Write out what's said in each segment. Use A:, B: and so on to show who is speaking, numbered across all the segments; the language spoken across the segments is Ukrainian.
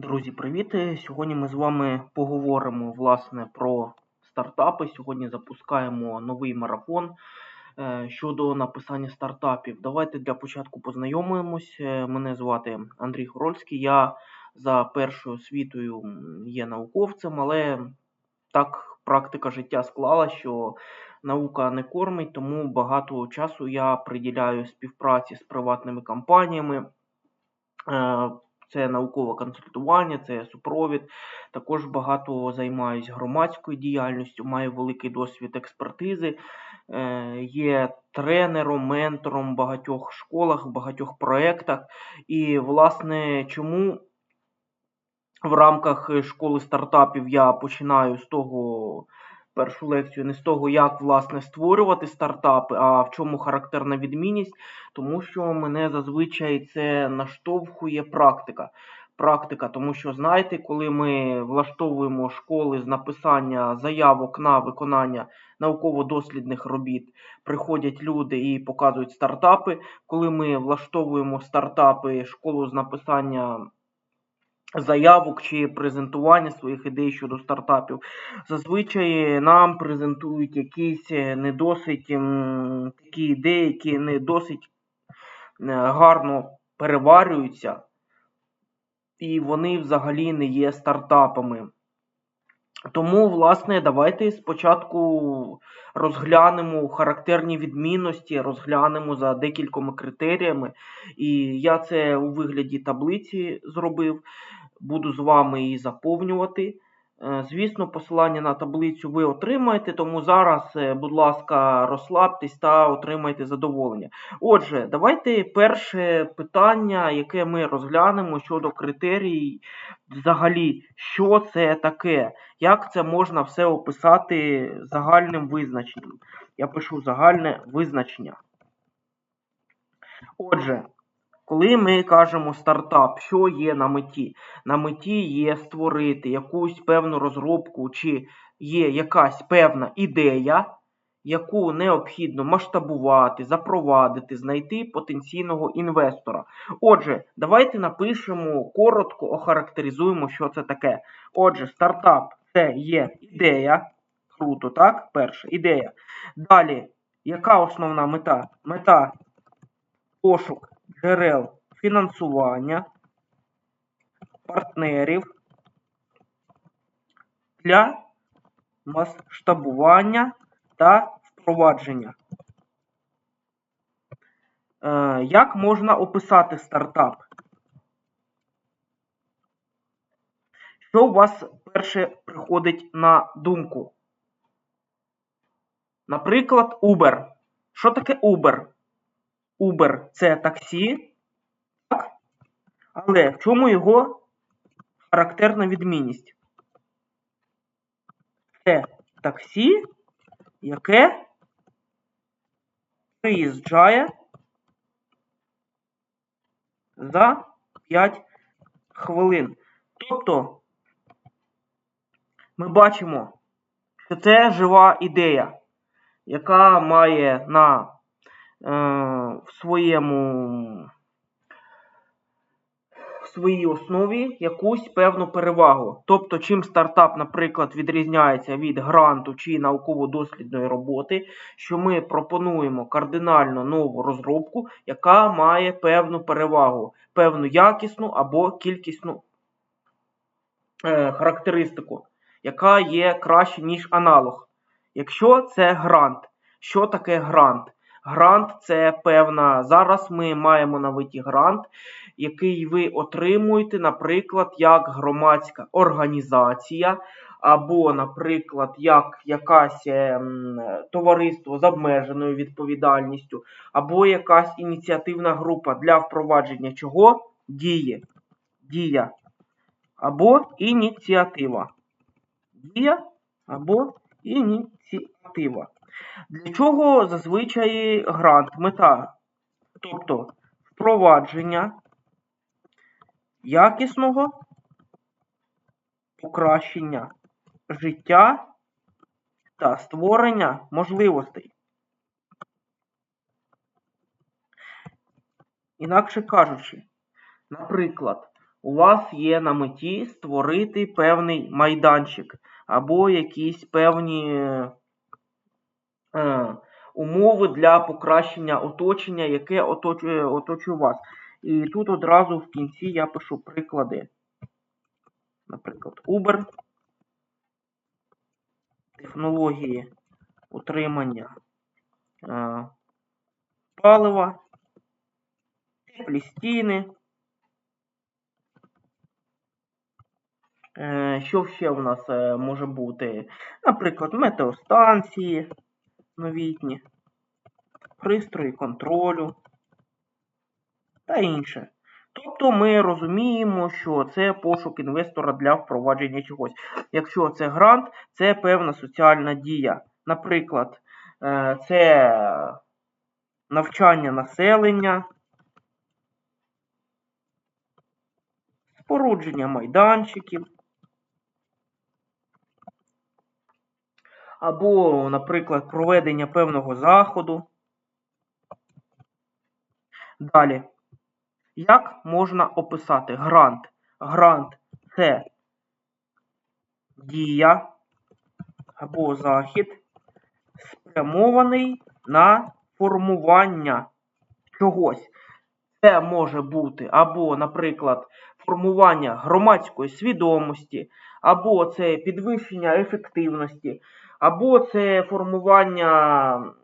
A: Друзі, привіт! Сьогодні ми з вами поговоримо власне про стартапи. Сьогодні запускаємо новий марафон е, щодо написання стартапів. Давайте для початку познайомимось. Е, Мене звати Андрій Хорольський. Я за першою освітою є науковцем, але так практика життя склала, що наука не кормить, тому багато часу я приділяю співпраці з приватними компаніями. Це наукове консультування, це супровід. Також багато займаюсь громадською діяльністю, маю великий досвід експертизи, е, є тренером, ментором в багатьох школах, в багатьох проєктах. І, власне, чому в рамках школи стартапів я починаю з того першу лекцію, не з того, як власне створювати стартапи, а в чому характерна відмінність, тому що мене зазвичай це наштовхує практика. Практика, тому що знаєте, коли ми влаштовуємо школи з написання заявок на виконання науково-дослідних робіт, приходять люди і показують стартапи. Коли ми влаштовуємо стартапи, школу з написання заявок чи презентування своїх ідей щодо стартапів, зазвичай нам презентують якісь е, не такі ідеї, які не досить е, гарно переварюються, і вони взагалі не є стартапами. Тому, власне, давайте спочатку розглянемо характерні відмінності, розглянемо за декількома критеріями. І я це у вигляді таблиці зробив. Буду з вами її заповнювати. Е, Звісно, посилання на таблицю ви отримаєте, тому зараз, е, будь ласка, розслабтесь та отримайте задоволення. Отже, давайте перше питання, яке ми розглянемо щодо критерій, взагалі, що це таке, як це можна все описати загальним визначенням. Я пишу загальне визначення. Отже, коли ми кажемо стартап, що є на меті? На меті є створити якусь певну розробку, чи є якась певна ідея, яку необхідно масштабувати, запровадити, знайти потенційного інвестора. Отже, давайте напишемо коротко, охарактеризуємо, що це таке. Отже, стартап це є ідея. Круто, так? Перша ідея. Далі, яка основна мета? Мета пошук джерел фінансування, партнерів для масштабування та впровадження. Е, Як можна описати стартап? Що у вас перше приходить на думку? Наприклад, Uber. Що таке Uber? Uber це таксі, так? Але в чому його характерна відмінність? Це таксі, яке приїжджає за 5 хвилин. Тобто ми бачимо, що це жива ідея, яка має на в своєму в своїй основі якусь певну перевагу. Тобто, чим стартап, наприклад, відрізняється від гранту чи науково-дослідної роботи, що ми пропонуємо кардинально нову розробку, яка має певну перевагу, певну якісну або кількісну е, характеристику, яка є краще, ніж аналог. Якщо це грант, що таке грант? Грант це певна. Зараз ми маємо на меті грант, який ви отримуєте, наприклад, як громадська організація, або, наприклад, як якась ем, товариство з обмеженою відповідальністю, або якась ініціативна група для впровадження чого? Дії. Дія. Або ініціатива. Дія або ініціатива. Для чого зазвичай грант? Мета? Тобто впровадження якісного покращення життя та створення можливостей. Інакше кажучи, наприклад, у вас є на меті створити певний майданчик або якісь певні умови для покращення оточення, яке оточує, оточує вас. І тут одразу в кінці я пишу приклади. Наприклад, Uber, технології утримання е, палива, теплі стіни. Е, Що ще в нас е, може бути? Наприклад, метеостанції новітні, пристрої контролю та інше. Тобто ми розуміємо, що це пошук інвестора для впровадження чогось. Якщо це грант, це певна соціальна дія. Наприклад, е, це навчання населення, спорудження майданчиків. Або, наприклад, проведення певного заходу. Далі. Як можна описати грант? Грант це дія або захід, спрямований на формування чогось. Це може бути або, наприклад, формування громадської свідомості, або це підвищення ефективності, або це формування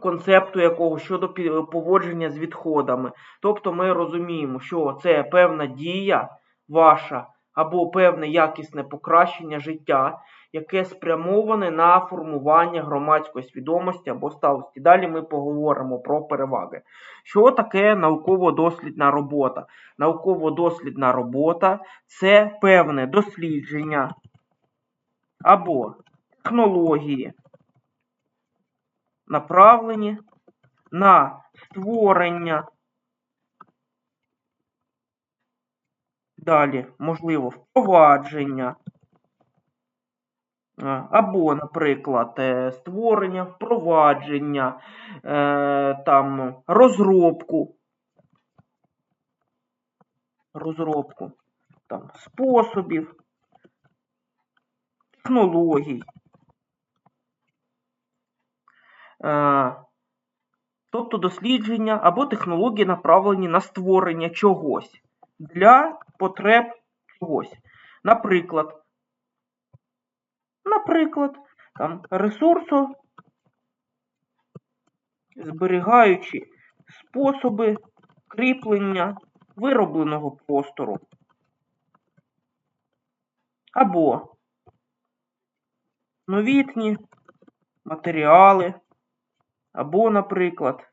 A: концепту якого щодо поводження з відходами. Тобто ми розуміємо, що це певна дія ваша або певне якісне покращення життя, яке спрямоване на формування громадської свідомості або сталості. Далі ми поговоримо про переваги. Що таке науково-дослідна робота? Науково-дослідна робота це певне дослідження або технології, направлені на створення. Далі, можливо, впровадження. А, Або, наприклад, е, створення, впровадження, е, там, розробку. Розробку там, способів, технологій. Е, Тобто дослідження або технології направлені на створення чогось для потреб чогось. Наприклад, наприклад, там, ресурсу, зберігаючи способи кріплення виробленого простору. Або новітні матеріали. Або, наприклад,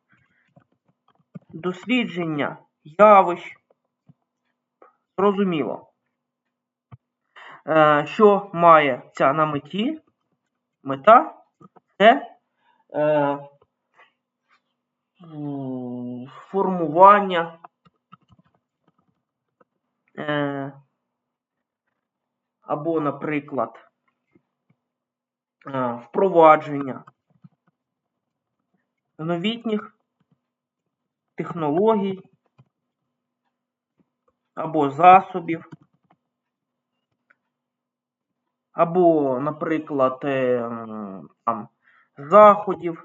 A: дослідження явищ. Зрозуміло. Е, Що має ця на меті? Мета це е, формування е, або, наприклад, впровадження новітніх технологій або засобів, або, наприклад, е, там, заходів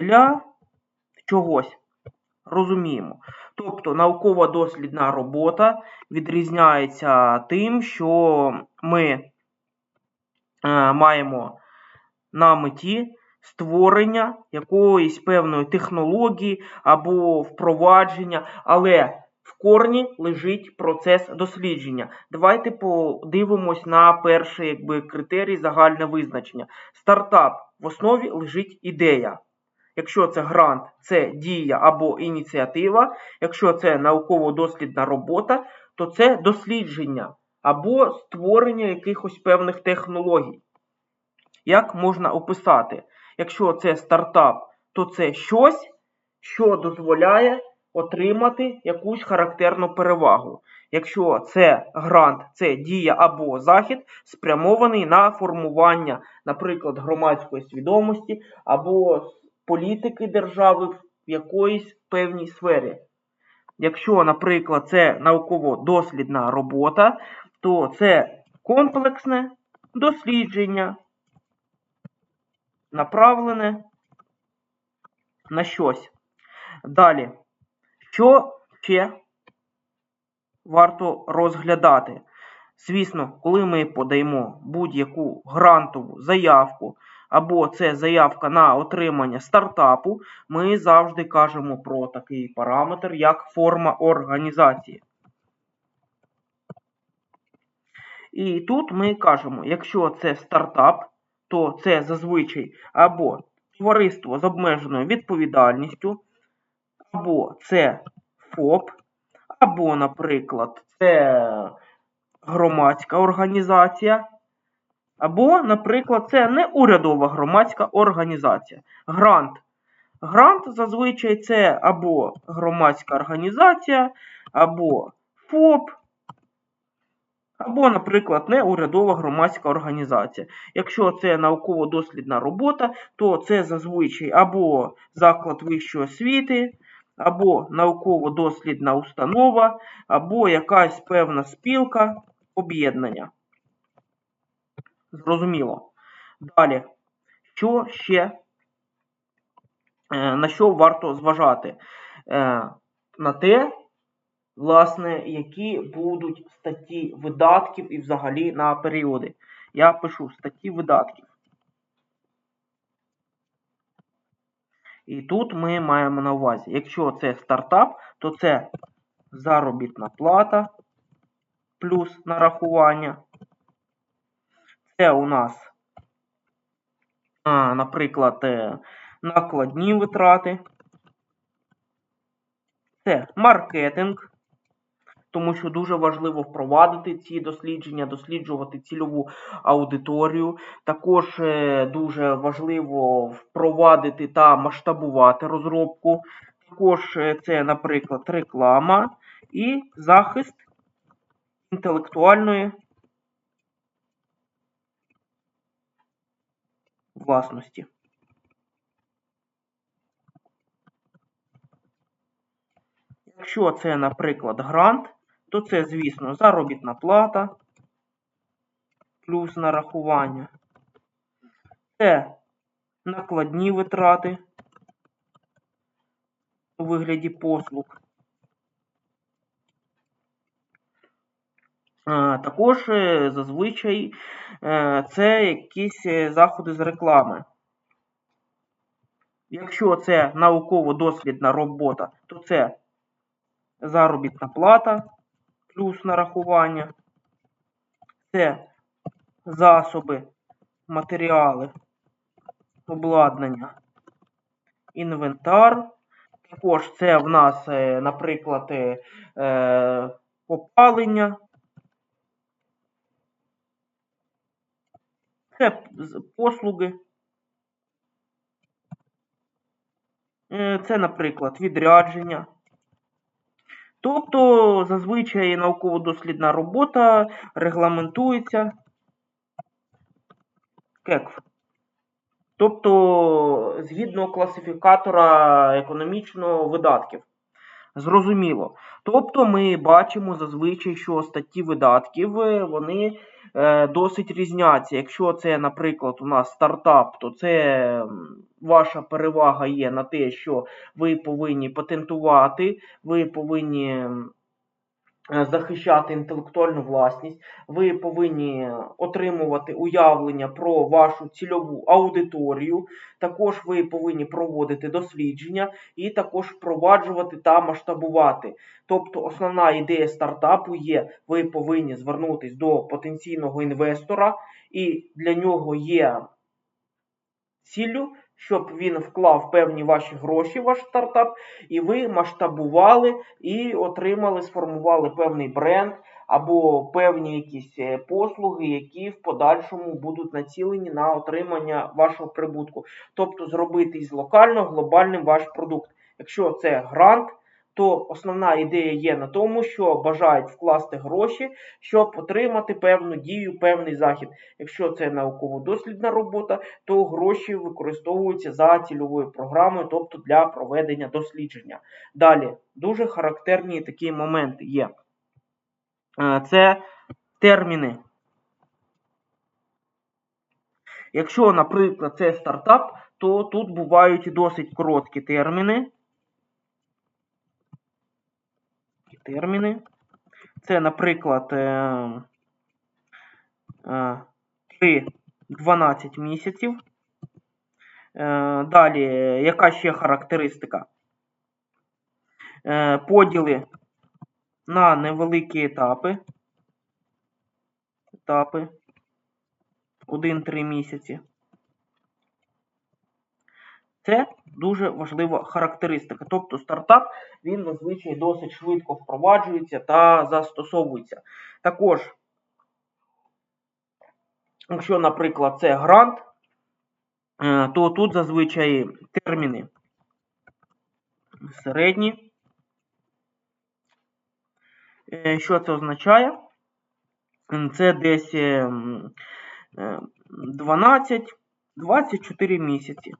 A: для чогось. Розуміємо. Тобто наукова дослідна робота відрізняється тим, що ми е, маємо на меті створення якоїсь певної технології або впровадження, але в корні лежить процес дослідження. Давайте подивимось на перший якби, критерій загальне визначення. Стартап в основі лежить ідея. Якщо це грант, це дія або ініціатива. Якщо це науково-дослідна робота, то це дослідження або створення якихось певних технологій. Як можна описати? Якщо це стартап, то це щось, що дозволяє отримати якусь характерну перевагу. Якщо це грант, це дія або захід, спрямований на формування, наприклад, громадської свідомості або політики держави в якоїсь певній сфері. Якщо, наприклад, це науково-дослідна робота, то це комплексне дослідження, направлене на щось. Далі, що ще варто розглядати? Звісно, коли ми подаємо будь-яку грантову заявку, або це заявка на отримання стартапу, ми завжди кажемо про такий параметр, як форма організації. І тут ми кажемо, якщо це стартап, то це зазвичай або товариство з обмеженою відповідальністю, або це ФОП, або, наприклад, це громадська організація, або, наприклад, це неурядова громадська організація. Грант. Грант зазвичай це або громадська організація, або ФОП, або, наприклад, неурядова громадська організація. Якщо це науково-дослідна робота, то це зазвичай або заклад вищої освіти, або науково-дослідна установа, або якась певна спілка, об'єднання. Зрозуміло. Далі, що ще, е, на що варто зважати? Е, На те, власне, які будуть статті видатків і взагалі на періоди. Я пишу статті видатків. І тут ми маємо на увазі, якщо це стартап, то це заробітна плата плюс нарахування. Це у нас, наприклад, е, накладні витрати. Це маркетинг, тому що дуже важливо впровадити ці дослідження, досліджувати цільову аудиторію. Також е, дуже важливо впровадити та масштабувати розробку. Також е, це, наприклад, реклама і захист інтелектуальної власності. Якщо це, наприклад, грант, то це, звісно, заробітна плата плюс нарахування. Це накладні витрати у вигляді послуг. Також е, зазвичай е, це якісь е, заходи з реклами. Якщо це науково-дослідна робота, то це заробітна плата плюс нарахування. Це засоби, матеріали, обладнання, інвентар. Також це в нас, наприклад, опалення. Це послуги. Е, це, наприклад, відрядження. Тобто, зазвичай науково-дослідна робота регламентується КЕКФ. Тобто, згідно класифікатора економічного видатків. Зрозуміло. Тобто ми бачимо зазвичай, що статті видатків вони досить різняться. Якщо це, наприклад, у нас стартап, то це ваша перевага є на те, що ви повинні патентувати, ви повинні Е, захищати інтелектуальну власність, ви повинні отримувати уявлення про вашу цільову аудиторію, також ви повинні проводити дослідження і також впроваджувати та масштабувати. Тобто основна ідея стартапу є, ви повинні звернутися до потенційного інвестора, і для нього є ціллю щоб він вклав певні ваші гроші в ваш стартап, і ви масштабували і отримали, сформували певний бренд або певні якісь е, послуги, які в подальшому будуть націлені на отримання вашого прибутку. Тобто зробити із локально глобальним ваш продукт. Якщо це грант, то основна ідея є на тому, що бажають вкласти гроші, щоб отримати певну дію, певний захід. Якщо це науково-дослідна робота, то гроші використовуються за цільовою програмою, тобто для проведення дослідження. Далі, дуже характерні такі моменти є. Е, Це терміни. Якщо, наприклад, це стартап, то тут бувають досить короткі терміни. Терміни. Це, наприклад, 3-12 місяців. Е, Далі, яка ще характеристика? Е, Поділи на невеликі етапи. Етапи. 1-3 місяці. Це дуже важлива характеристика. Тобто стартап він зазвичай досить швидко впроваджується та застосовується. Також, якщо, наприклад, це грант, е, то тут зазвичай терміни середні. Е, Що це означає? Це десь 12-24 місяці.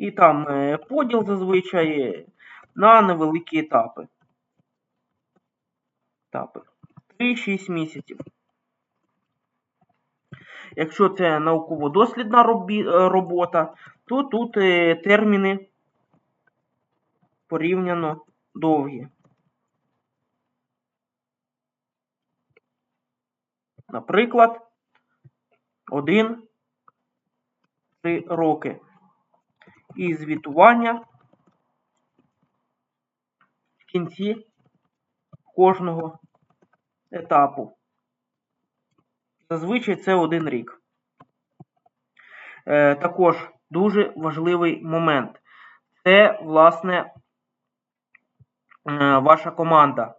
A: І там е, поділ зазвичай на невеликі етапи. Етапи. 3-6 місяців. Якщо це науково-дослідна е, робота, то тут е, терміни порівняно довгі. Наприклад, 1-3 роки. І звітування в кінці кожного етапу. Зазвичай це один рік. Е, також дуже важливий момент. Це, власне, е, ваша команда.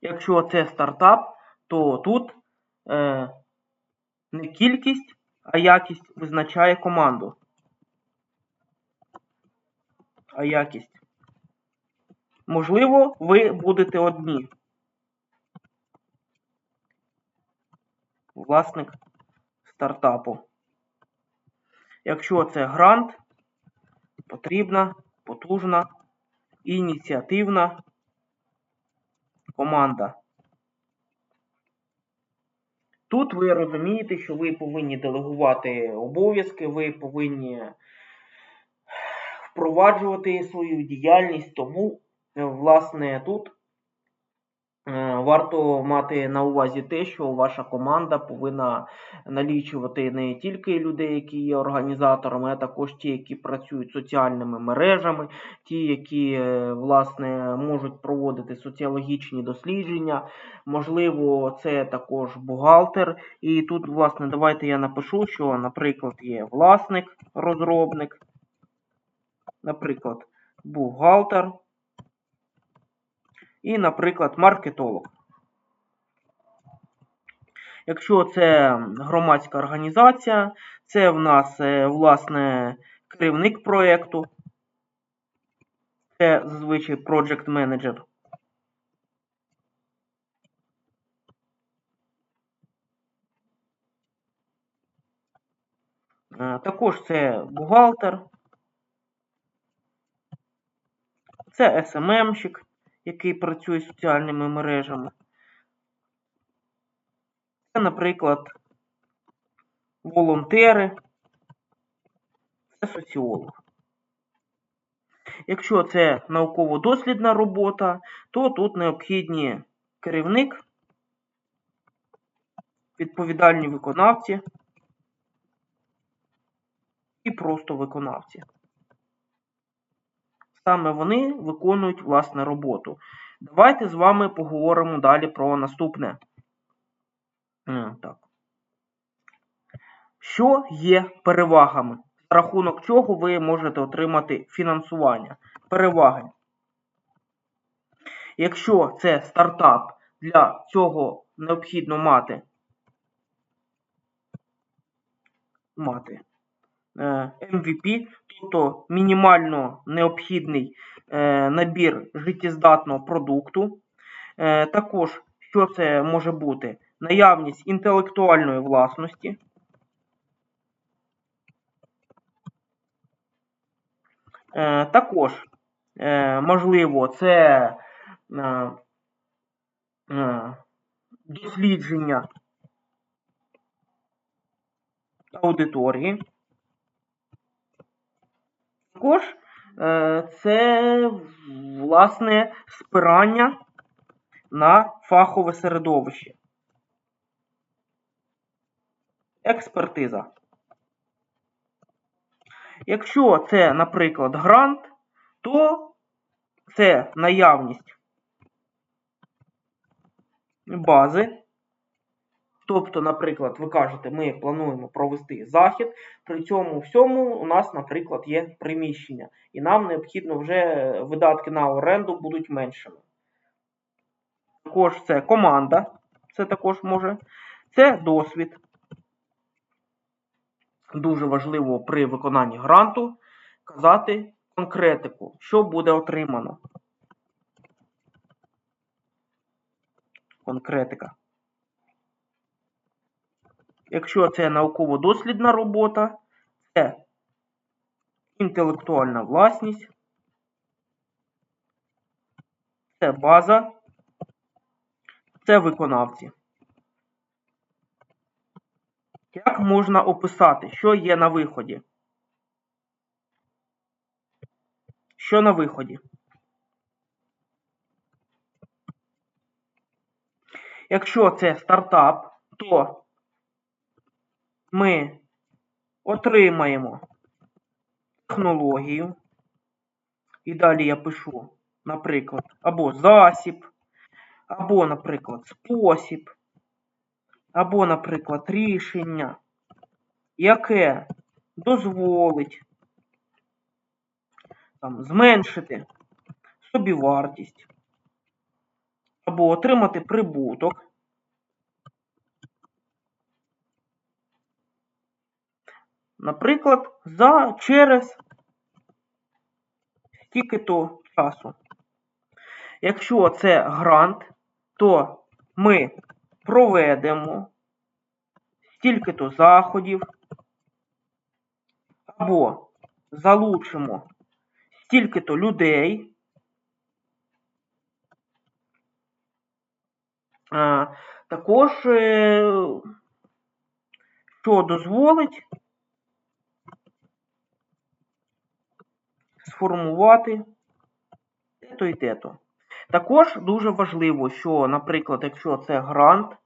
A: Якщо це стартап, то тут е, не кількість, а якість визначає команду. А якість. Можливо, ви будете одні. Власник стартапу. Якщо це грант, потрібна, потужна, ініціативна команда. Тут ви розумієте, що ви повинні делегувати обов'язки, ви повинні впроваджувати свою діяльність, тому, е, власне, тут е, варто мати на увазі те, що ваша команда повинна налічувати не тільки людей, які є організаторами, а також ті, які працюють соціальними мережами, ті, які, е, власне, можуть проводити соціологічні дослідження. Можливо, це також бухгалтер. І тут, власне, давайте я напишу, що, наприклад, є власник, розробник, наприклад, бухгалтер і, наприклад, маркетолог. Якщо це громадська організація, це в нас, е, власне, керівник проєкту, це зазвичай project manager. Е, Також це бухгалтер, це SMM-щик, який працює з соціальними мережами. Це, наприклад, волонтери, це соціолог. Якщо це науково-дослідна робота, то тут необхідні керівник, відповідальні виконавці і просто виконавці. Саме вони виконують власне роботу. Давайте з вами поговоримо далі про наступне. Е, Так. Що є перевагами? За рахунок чого ви можете отримати фінансування? Переваги. Якщо це стартап, для цього необхідно мати мати MVP, тобто мінімально необхідний е, набір життєздатного продукту. Е, також, що це може бути? Наявність інтелектуальної власності. Е, також, е, можливо, це е, е, дослідження аудиторії. Також е, це, власне, спирання на фахове середовище. Експертиза. Якщо це, наприклад, грант, то це наявність бази. Тобто, наприклад, ви кажете, ми плануємо провести захід, при цьому всьому у нас, наприклад, є приміщення, і нам необхідно вже видатки на оренду будуть меншими. Також це команда, це також може. Це досвід. Дуже важливо при виконанні гранту казати конкретику, що буде отримано. Конкретика. Якщо це науково-дослідна робота, це інтелектуальна власність, це база, це виконавці. Як можна описати, що є на виході? Що на виході? Якщо це стартап, то ми отримаємо технологію. І далі я пишу, наприклад, або засіб, або, наприклад, спосіб, або, наприклад, рішення, яке дозволить там, зменшити собівартість, або отримати прибуток. Наприклад, за через стільки-то часу. Якщо це грант, то ми проведемо стільки-то заходів, або залучимо стільки-то людей. Також, е, що дозволить сформувати те-то і те-то. Також дуже важливо, що, наприклад, якщо це грант,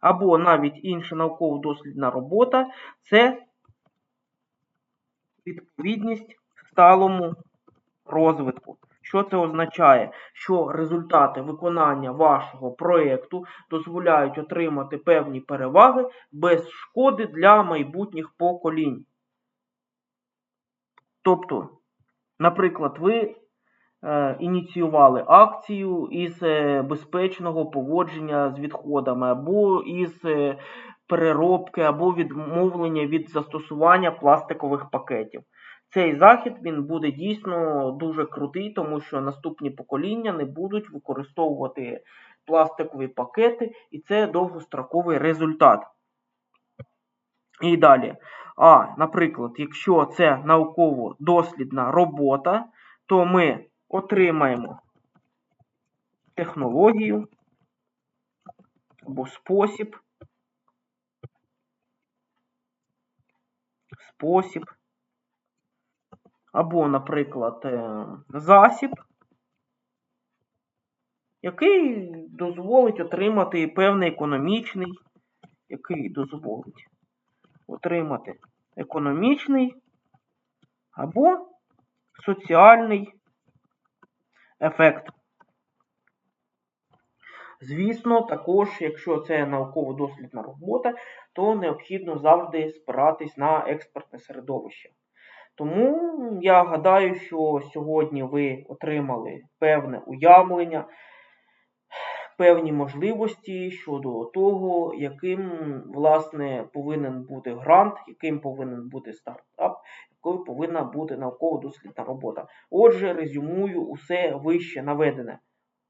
A: або навіть інша науково-дослідна робота, це відповідність сталому розвитку. Що це означає? Що результати виконання вашого проєкту дозволяють отримати певні переваги без шкоди для майбутніх поколінь. Тобто, наприклад, ви е, ініціювали акцію із е, безпечного поводження з відходами, або із е, переробки, або відмовлення від застосування пластикових пакетів. Цей захід він буде дійсно дуже крутий, тому що наступні покоління не будуть використовувати пластикові пакети, і це довгостроковий результат. І далі. А, наприклад, якщо це науково-дослідна робота, то ми отримаємо технологію або спосіб. Спосіб або, наприклад, е, засіб, який дозволить отримати певний економічний, який дозволить отримати економічний або соціальний ефект. Звісно, також, якщо це науково-дослідна робота, то необхідно завжди спиратись на експертне середовище. Тому я гадаю, що сьогодні ви отримали певне уявлення, певні можливості щодо того, яким власне повинен бути грант, яким повинен бути стартап, якою повинна бути науково-дослідна робота. Отже, резюмую усе вище наведене.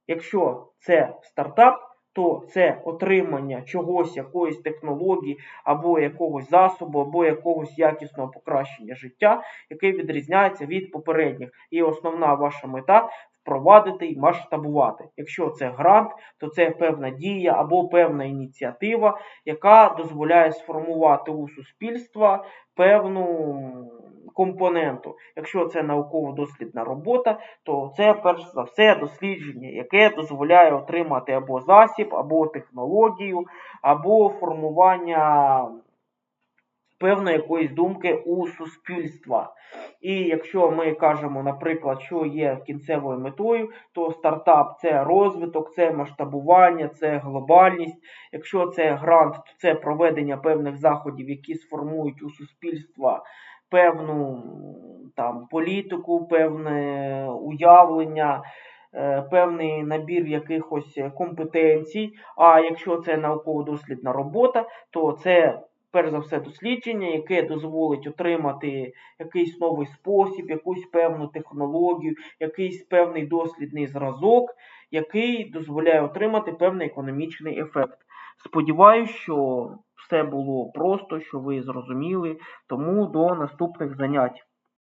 A: Якщо це стартап, то це отримання чогось, якоїсь технології, або якогось засобу, або якогось якісного покращення життя, яке відрізняється від попередніх. І основна ваша мета впровадити і масштабувати. Якщо це грант, то це певна дія або певна ініціатива, яка дозволяє сформувати у суспільства певну компоненту. Якщо це науково-дослідна робота, то це перш за все дослідження, яке дозволяє отримати або засіб, або технологію, або формування певної якоїсь думки у суспільства. І якщо ми кажемо, наприклад, що є кінцевою метою, то стартап це розвиток, це масштабування, це глобальність. Якщо це грант, то це проведення певних заходів, які сформують у суспільства певну там політику, певне уявлення. е, Певний набір якихось компетенцій. А якщо це науково-дослідна робота, то це перш за все дослідження, яке дозволить отримати якийсь новий спосіб, якусь певну технологію, якийсь певний дослідний зразок, який дозволяє отримати певний економічний ефект. Сподіваюсь, що все було просто, що ви зрозуміли. Тому до наступних занять.